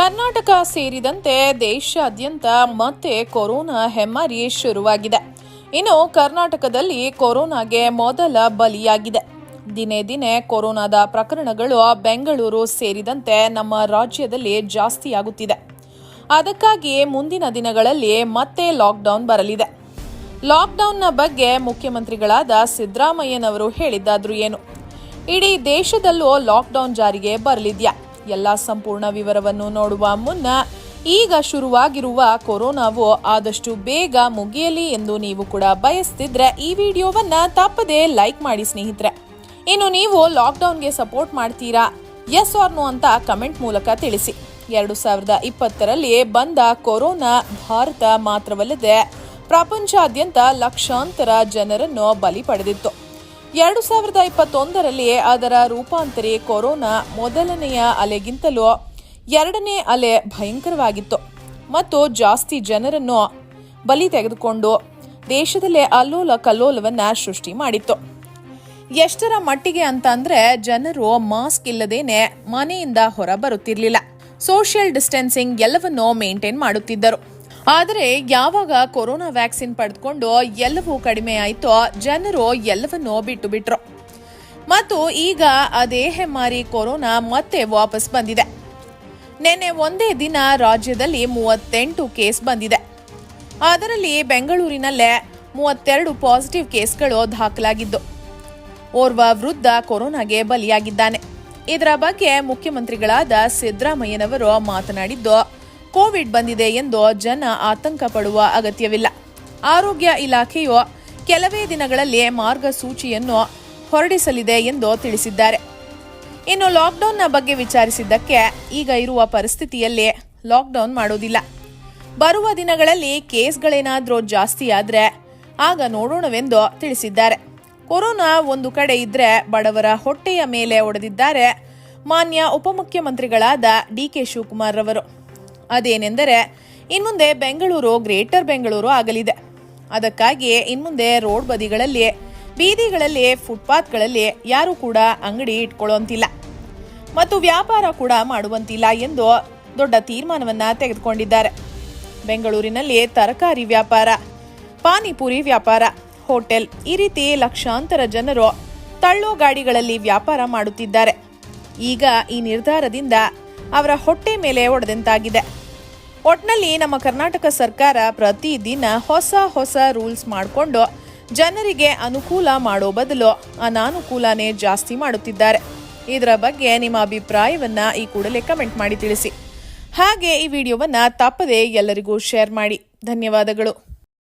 ಕರ್ನಾಟಕ ಸೇರಿದಂತೆ ದೇಶಾದ್ಯಂತ ಮತ್ತೆ ಕೊರೋನಾ ಹೆಮ್ಮಾರಿ ಶುರುವಾಗಿದೆ. ಇನ್ನು ಕರ್ನಾಟಕದಲ್ಲಿ ಕೊರೋನಾಗೆ ಮೊದಲ ಬಲಿಯಾಗಿದೆ. ದಿನೇ ದಿನೇ ಕೊರೋನಾದ ಪ್ರಕರಣಗಳು ಬೆಂಗಳೂರು ಸೇರಿದಂತೆ ನಮ್ಮ ರಾಜ್ಯದಲ್ಲಿ ಜಾಸ್ತಿಯಾಗುತ್ತಿದೆ. ಅದಕ್ಕಾಗಿ ಮುಂದಿನ ದಿನಗಳಲ್ಲಿ ಮತ್ತೆ ಲಾಕ್ಡೌನ್ ಬರಲಿದೆ. ಲಾಕ್ಡೌನ್ನ ಬಗ್ಗೆ ಮುಖ್ಯಮಂತ್ರಿಗಳಾದ ಸಿದ್ದರಾಮಯ್ಯನವರು ಹೇಳಿದ್ದಾದ್ರೂ ಏನು? ಇಡೀ ದೇಶದಲ್ಲೂ ಲಾಕ್ಡೌನ್ ಜಾರಿಗೆ ಬರಲಿದ್ಯಾ? ಎಲ್ಲ ಸಂಪೂರ್ಣ ವಿವರವನ್ನು ನೋಡುವ ಮುನ್ನ, ಈಗ ಶುರುವಾಗಿರುವ ಕೊರೋನಾವು ಆದಷ್ಟು ಬೇಗ ಮುಗಿಯಲಿ ಎಂದು ನೀವು ಕೂಡ ಬಯಸ್ತಿದ್ರೆ ಈ ವಿಡಿಯೋವನ್ನ ತಪ್ಪದೇ ಲೈಕ್ ಮಾಡಿ ಸ್ನೇಹಿತರೆ. ಇನ್ನು ನೀವು ಲಾಕ್ಡೌನ್ಗೆ ಸಪೋರ್ಟ್ ಮಾಡ್ತೀರಾ? ಎಸ್ ಆರ್ ನೋ ಅಂತ ಕಮೆಂಟ್ ಮೂಲಕ ತಿಳಿಸಿ. ಎರಡು ಸಾವಿರದ ಇಪ್ಪತ್ತರಲ್ಲಿ ಬಂದ ಕೊರೋನಾ ಭಾರತ ಮಾತ್ರವಲ್ಲದೆ ಪ್ರಪಂಚಾದ್ಯಂತ ಲಕ್ಷಾಂತರ ಜನರನ್ನು ಬಲಿ ಪಡೆದಿತ್ತು. ಎರಡು ಸಾವಿರದ ಇಪ್ಪತ್ತೊಂದರಲ್ಲಿಯೇ ಅದರ ರೂಪಾಂತರಿ ಕೊರೋನಾ ಮೊದಲನೆಯ ಅಲೆಗಿಂತಲೂ ಎರಡನೇ ಅಲೆ ಭಯಂಕರವಾಗಿತ್ತು. ಮತ್ತು ಜಾಸ್ತಿ ಜನರನ್ನು ಬಲಿ ತೆಗೆದುಕೊಂಡು ದೇಶದಲ್ಲೇ ಅಲ್ಲೋಲ ಕಲ್ಲೋಲವನ್ನ ಸೃಷ್ಟಿ ಮಾಡಿತ್ತು. ಎಷ್ಟರ ಮಟ್ಟಿಗೆ ಅಂತ ಅಂದ್ರೆ ಜನರು ಮಾಸ್ಕ್ ಇಲ್ಲದೇನೆ ಮನೆಯಿಂದ ಹೊರ ಬರುತ್ತಿರಲಿಲ್ಲ ಸೋಷಿಯಲ್ ಡಿಸ್ಟೆನ್ಸಿಂಗ್ ಎಲ್ಲವನ್ನೂ ಮೇಂಟೈನ್ ಮಾಡುತ್ತಿದ್ದರು. ಆದರೆ ಯಾವಾಗ ಕೊರೋನಾ ವ್ಯಾಕ್ಸಿನ್ ಪಡೆದುಕೊಂಡು ಎಲ್ಲವೂ ಕಡಿಮೆ ಆಯಿತೋ ಜನರು ಎಲ್ಲವನ್ನೂ ಬಿಟ್ಟು ಬಿಟ್ರು. ಮತ್ತು ಈಗ ಅದೇ ಹೆಮ್ಮಾರಿ ಕೊರೋನಾ ಮತ್ತೆ ವಾಪಸ್ ಬಂದಿದೆ. ನಿನ್ನೆ ಒಂದೇ ದಿನ ರಾಜ್ಯದಲ್ಲಿ ಮೂವತ್ತೆಂಟು ಕೇಸ್ ಬಂದಿದೆ. ಅದರಲ್ಲಿ ಬೆಂಗಳೂರಿನಲ್ಲೇ ಮೂವತ್ತೆರಡು ಪಾಸಿಟಿವ್ ಕೇಸ್ಗಳು ದಾಖಲಾಗಿದ್ದು. ಓರ್ವ ವೃದ್ಧ ಕೊರೋನಾಗೆ ಬಲಿಯಾಗಿದ್ದಾನೆ. ಇದರ ಬಗ್ಗೆ ಮುಖ್ಯಮಂತ್ರಿಗಳಾದ ಸಿದ್ದರಾಮಯ್ಯನವರು ಮಾತನಾಡಿದ್ದು ಕೋವಿಡ್ ಬಂದಿದೆ ಎಂದು ಜನ ಆತಂಕ ಪಡುವ ಅಗತ್ಯವಿಲ್ಲ. ಆರೋಗ್ಯ ಇಲಾಖೆಯು ಕೆಲವೇ ದಿನಗಳಲ್ಲಿ ಮಾರ್ಗಸೂಚಿಯನ್ನು ಹೊರಡಿಸಲಿದೆ ಎಂದು ತಿಳಿಸಿದ್ದಾರೆ. ಇನ್ನು ಲಾಕ್ಡೌನ್ನ ಬಗ್ಗೆ ವಿಚಾರಿಸಿದ್ದಕ್ಕೆ ಈಗ ಇರುವ ಪರಿಸ್ಥಿತಿಯಲ್ಲಿ ಲಾಕ್ಡೌನ್ ಮಾಡೋದಿಲ್ಲ. ಬರುವ ದಿನಗಳಲ್ಲಿ ಕೇಸ್ಗಳೇನಾದರೂ ಜಾಸ್ತಿ ಆದ್ರೆ ಆಗ ನೋಡೋಣವೆಂದು ತಿಳಿಸಿದ್ದಾರೆ. ಕೊರೋನಾ ಒಂದು ಕಡೆ ಇದ್ರೆ ಬಡವರ ಹೊಟ್ಟೆಯ ಮೇಲೆ ಒಡೆದಿದ್ದಾರೆ ಮಾನ್ಯ ಉಪಮುಖ್ಯಮಂತ್ರಿಗಳಾದ ಡಿ ಕೆ ಶಿವಕುಮಾರ್ ರವರು. ಅದೇನೆಂದರೆ, ಇನ್ಮುಂದೆ ಬೆಂಗಳೂರು, ಗ್ರೇಟರ್ ಬೆಂಗಳೂರು ಆಗಲಿದೆ. ಅದಕ್ಕಾಗಿ ಇನ್ಮುಂದೆ ರೋಡ್ ಬದಿಗಳಲ್ಲಿ, ಬೀದಿಗಳಲ್ಲಿ, ಫುಟ್ಪಾತ್ಗಳಲ್ಲಿ ಯಾರು ಕೂಡ ಅಂಗಡಿ ಇಟ್ಕೊಳ್ಳುವಂತಿಲ್ಲ. ಮತ್ತು ವ್ಯಾಪಾರ ಕೂಡ ಮಾಡುವಂತಿಲ್ಲ ಎಂದು ದೊಡ್ಡ ತೀರ್ಮಾನವನ್ನ ತೆಗೆದುಕೊಂಡಿದ್ದಾರೆ. ಬೆಂಗಳೂರಿನಲ್ಲಿ ತರಕಾರಿ ವ್ಯಾಪಾರ, ಪಾನಿಪುರಿ ವ್ಯಾಪಾರ, ಹೋಟೆಲ್ ಈ ರೀತಿ ಲಕ್ಷಾಂತರ ಜನರು ತಳ್ಳೋ ಗಾಡಿಗಳಲ್ಲಿ ವ್ಯಾಪಾರ ಮಾಡುತ್ತಿದ್ದಾರೆ. ಈಗ ಈ ನಿರ್ಧಾರದಿಂದ ಅವರ ಹೊಟ್ಟೆ ಮೇಲೆ ಒಡೆದಂತಾಗಿದೆ. ಒಟ್ನಲ್ಲಿ ನಮ್ಮ ಕರ್ನಾಟಕ ಸರ್ಕಾರ ಪ್ರತಿದಿನ ಹೊಸ ಹೊಸ ರೂಲ್ಸ್ ಮಾಡಿಕೊಂಡು ಜನರಿಗೆ ಅನುಕೂಲ ಮಾಡೋ ಬದಲು ಅನಾನುಕೂಲನೇ ಜಾಸ್ತಿ ಮಾಡುತ್ತಿದ್ದಾರೆ. ಇದರ ಬಗ್ಗೆ ನಿಮ್ಮ ಅಭಿಪ್ರಾಯವನ್ನ ಈ ಕೂಡಲೇ ಕಮೆಂಟ್ ಮಾಡಿ ತಿಳಿಸಿ. ಹಾಗೆ ಈ ವಿಡಿಯೋವನ್ನು ತಪ್ಪದೆ ಎಲ್ಲರಿಗೂ ಶೇರ್ ಮಾಡಿ. ಧನ್ಯವಾದಗಳು.